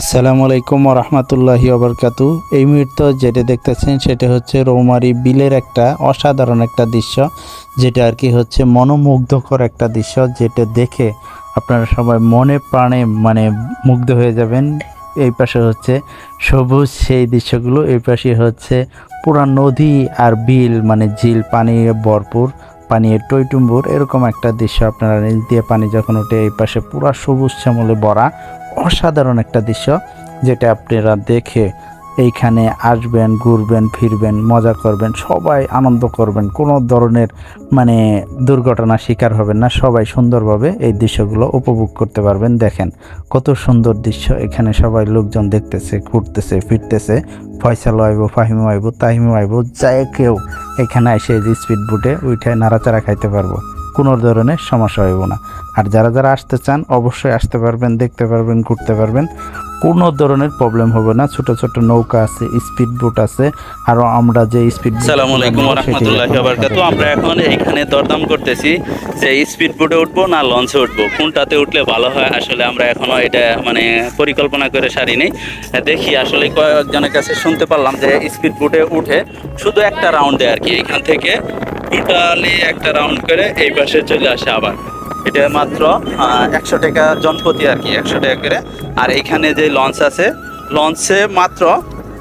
আসসালামু আলাইকুম রহমতুল্লাহি ওবরকাতু এই মুহূর্তে যেটা দেখতেছেন সেটা হচ্ছে রৌমারি বিলের একটা অসাধারণ একটা দৃশ্য, যেটা আর কি হচ্ছে মনোমুগ্ধকর একটা দৃশ্য, যেটা দেখে আপনারা সবাই মনে প্রাণে মানে মুগ্ধ হয়ে যাবেন। এই পাশে হচ্ছে সবুজ সেই দৃশ্যগুলো, এই পাশে হচ্ছে পুরা নদী আর বিল মানে ঝিল, পানি ভরপুর, পানি টইটুম্বুর, এরকম একটা দৃশ্য আপনারা নিচ দিয়ে পানি যখন ওঠে, এই পাশে পুরা সবুজ শ্যামলে ভরা অসাধারণ একটা দৃশ্য যেটা আপনারা দেখে এইখানে আসবেন, ঘুরবেন, ফিরবেন, মজা করবেন, সবাই আনন্দ করবেন। কোনো ধরনের মানে দুর্ঘটনা শিকার হবেন না, সবাই সুন্দরভাবে এই দৃশ্যগুলো উপভোগ করতে পারবেন। দেখেন, কত সুন্দর দৃশ্য। এখানে সবাই লোকজন দেখতেছে, ঘুরতেছে, ফিরতেছে। ফয়সাল আইব ফাহিম আইব তাহিম আইব যাই কেউ এখানে এসে স্পিড বুটে উঠে নাড়াচাড়া খাইতে পারব। কোনো ধরনের সমস্যা হইব না। আর যারা যারা আসতে চান অবশ্যই আসতে পারবেন দেখতে পারবেন ঘুরতে পারবেন। কোনো ধরনের প্রবলেম হবে না। ছোট ছোট নৌকা আছে স্পিড বোট আছে আর আমরা যে স্পিড আসসালামু আলাইকুম রহমতুল্লাহি বারকাতু আমরা এখন এইখানে দরদাম করতেছি যে স্পিড বোটে উঠবো না লঞ্চে উঠবো। কোনটাতে উঠলে ভালো হয়? আসলে আমরা এখনও এটা মানে পরিকল্পনা করে সারিনি। দেখি আসলে কয়েকজনের কাছে শুনতে পারলাম যে স্পিড বোটে উঠে শুধু একটা রাউন্ডে আর কি এখান থেকে টোটালি একটা রাউন্ড করে এই পাশে চলে আসে আবার। এটা মাত্র একশো টাকা জনপতি আর কি, একশো টাকা করে। আর এইখানে যে লঞ্চ আছে লঞ্চে মাত্র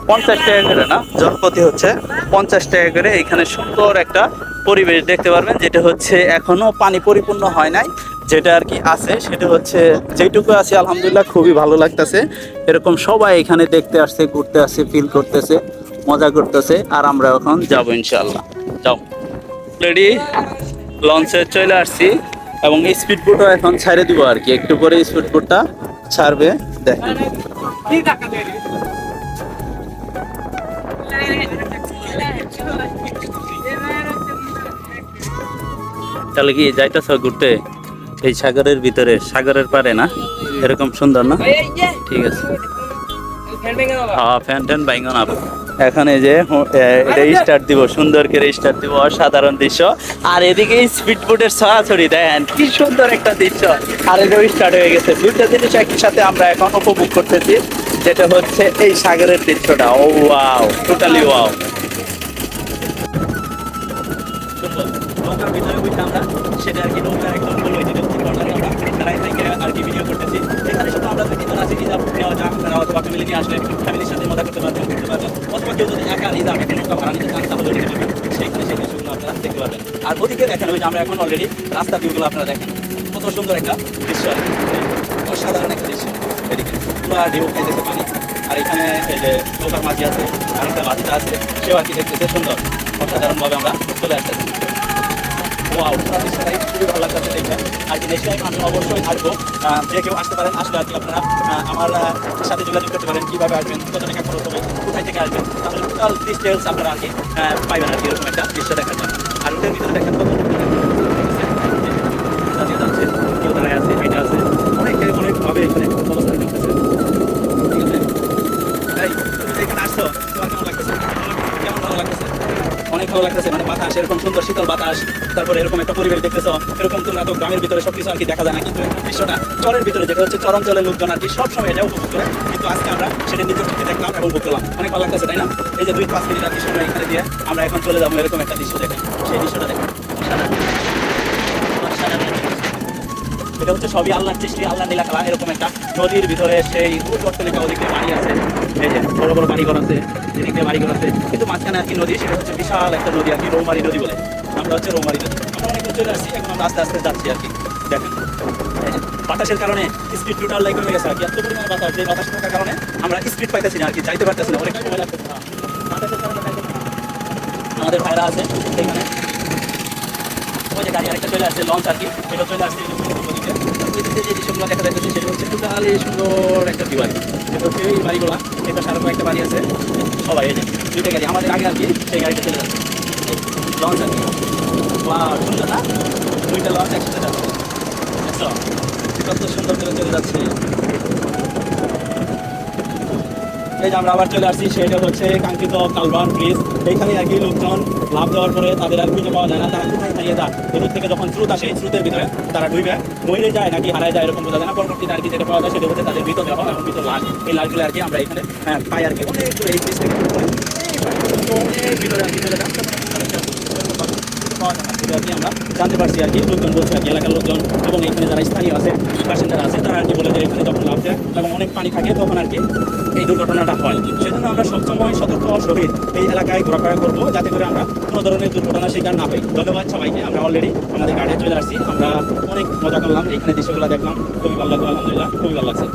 পঞ্চাশ টাকা করে না, জনপতি হচ্ছে পঞ্চাশ টাকা করে। এখানে সুন্দর একটা পরিবেশ দেখতে পারবেন, যেটা হচ্ছে এখনও পানি পরিপূর্ণ হয় নাই। যেটা আর কি আছে, সেটা হচ্ছে যেটুকু আছে, আলহামদুলিল্লাহ, খুবই ভালো লাগতেছে। এরকম সবাই এখানে দেখতে আসছে, ঘুরতে আসছে ফিল করতেছে, মজা করতেছে, আর আমরা এখন যাব ইনশাল্লাহ যাও। রেডি লঞ্চে চলে আসছি এবং স্পিড বোটও এখন ছাড়ে দিব আর কি। একটু পরে স্পিড বোটটা ছাড়বে। দেখেন তাহলে কি যাইতেছ ঘুরতে? এই সাগরের ভিতরে। সাগরের পারে না? এরকম সুন্দর না? ঠিক আছে। হ্যাঁ ফ্যান ট্যান বাইঙ্গ না এখন এই যে এটা স্টার্ট দিব সুন্দর করে স্টার্ট দিব অসাধারণ দৃশ্য। আর এদিকে স্পিড বোটের ছড়াছড়ি দেখেন কি সুন্দর একটা দৃশ্য। আর এটাও স্টার্ট হয়ে গেছে। দুইটা জিনিস একই সাথে আমরা এখন উপভোগ করতেছি যেটা হচ্ছে এই সাগরের দৃশ্যটা। ও ওয়াও টোটালি ওয়াও আমরা সেটা আর কি নৌকার একদম বলব আমরা আর কি ভিডিও করতেছি। এখানে শুধু আমরা নেওয়া অথবা ফ্যামিলি নিয়ে আসলে ফ্যামিলির সাথে মজা করতে অথবা কেউ যদি একা রিজার্ভ একটা নৌকা আপনারা দেখতে পারবেন। আর ওদিকে দেখেন, ওই যে আমরা এখন অলরেডি রাস্তা ভিউগুলো আপনারা দেখেন। কত সুন্দর একটা দৃশ্য। অসাধারণ একটা দৃশ্য। এদিকে পুরো ঢেউ খাইতেছে পানি। আর এখানে এই যে নৌকার মাঝি আছে একটা বাজিটা আছে, সেও আর কি দেখতেছে। সুন্দর। অসাধারণভাবে আমরা চলে আসতেছি। ওয়াও সার্ভিসটাই খুবই ভালো দেখবেন আর কি নেক্সট টাইম আমি অবশ্যই আসব যে কেউ আসতে পারেন, আসলে আর কি আপনারা আমার সাথে যোগাযোগ করতে পারেন, কীভাবে আসবেন, কত টাকা খরচ হবে, কোথায় থেকে আসবেন, তাহলে টোটাল ডিটেলস আপনারা আর কি পাইবেন আর কি এরকম একটা দৃশ্য দেখার ভালো লাগতেছে মানে বাতাস, এরকম সুন্দর শীতল বাতাস, তারপরে এরকম একটা পরিবেশ দেখতেছ, এরকম তোমরা তো গ্রামের ভিতরে সবকিছু আর কি দেখা যায় না, কিন্তু দৃশ্যটা চরের ভিতরে যেটা হচ্ছে চরাঞ্চলের লোকজন আর কি সবসময় এটা উপভোগ করে। কিন্তু আজকে আমরা সেটা নিজের চোখে দেখলাম এবং উপভোগ করলাম। অনেক ভালো লাগতেছে, তাই না? এই যে দুই পাঁচ মিনিট আর কি সময় এখানে দিয়ে আমরা এখন চলে যাব এরকম একটা দৃশ্য দেখেন সেই দৃশ্যটা দৃশ্য। এটা হচ্ছে সবই আল্লাহর সৃষ্টি আল্লাহ নীলা খেলা, এরকম একটা নদীর ভিতরে সেই অট্টলিকা ওদিকে বাড়ি আছে। এই যে বড় বড় বাড়িঘর আছে, এদিকে বাড়িঘর আছে। কিন্তু আর কি নদী, সেটা হচ্ছে বিশাল একটা নদী আর কি, রৌমারি নদী বলে। আমরা হচ্ছে রৌমারি নদী। আমরা অনেক চলে আসছি এখন আমরা আস্তে আস্তে যাচ্ছি আর কি। দেখেন। বাতাসের কারণে স্পিড টোটাল লাইক কমে গেছে আর কি। এত পরিমাণে বাতাস, যে বাতাস থাকার কারণে আমরা স্পিড পাইতেছি না আর কি, যাইতে পারতেছি না। অনেক সময় লাগতেছে। বাতাসের কারণে। আমাদের ভাইরা আছে সেইখানে ওই যে গাড়ি আরেকটা চলে আসছে লঞ্চ আর কি। এটা চলে আসছে। যে সুন্দর একটা দিবাই সেটা হচ্ছে এই বাড়িগুলো একটা বাড়ি আছে। সবাই দুইটা গাড়ি। আমাদের আগে আর কি, সেই গাড়িটা চলে যাচ্ছে। লঞ্চ দুইটা লঞ্চ একসাথে যাচ্ছে? কত সুন্দর করে চলে যাচ্ছে। এই যে আমরা আবার চলে আসছি সেটা হচ্ছে কাঙ্ক্ষিত কালবান ব্রিজ এইখানে আর কি লোকজন লাভ দেওয়ার পরে তাদের আর খুঁজে পাওয়া যায় না। তারা কোথায় হারিয়ে যায়? এদিক থেকে যখন স্রোত আসে এই স্রোতের ভিতরে তারা ডুবে মরে যায় নাকি হারায় যায় এরকম বোঝা যায় না। পরবর্তীতে আর কি যেটা পাওয়া যায় সেটা হচ্ছে তাদের মৃতদেহ এবং মৃত লাশ। এই লাশগুলো আর কি আমরা এখানে হ্যাঁ, পাই আর কি। অনেক এই ব্রিজ থেকে। ভিতরে আর কি চলে যান। পাওয়া যায় না। আমরা জানতে পারছি আর কি? লোকজন বলছে আর কি, এলাকার লোকজন এবং এখানে যারা স্থানীয় আছে, বাসিন্দারা আছে, তারা আর কি বলে যে এখানে যখন লাভ দেয় এবং অনেক পানি থাকে, তখন আর কি এই দুর্ঘটনাটা হয়। সেজন্য আমরা সবসময় সতর্ক সহিত এই এলাকায় ঘোরাফেরা করব যাতে করে আমরা কোনো ধরনের দুর্ঘটনার শিকার না হই। ধন্যবাদ সবাইকে, আমরা অলরেডি আমাদের গাড়ি চলে আসছি। আমরা অনেক মজা করলাম, এখানে দৃশ্যগুলো দেখলাম। খুবই ভালো লাগল, আলহামদুলিল্লাহ, খুবই ভালো লাগছে।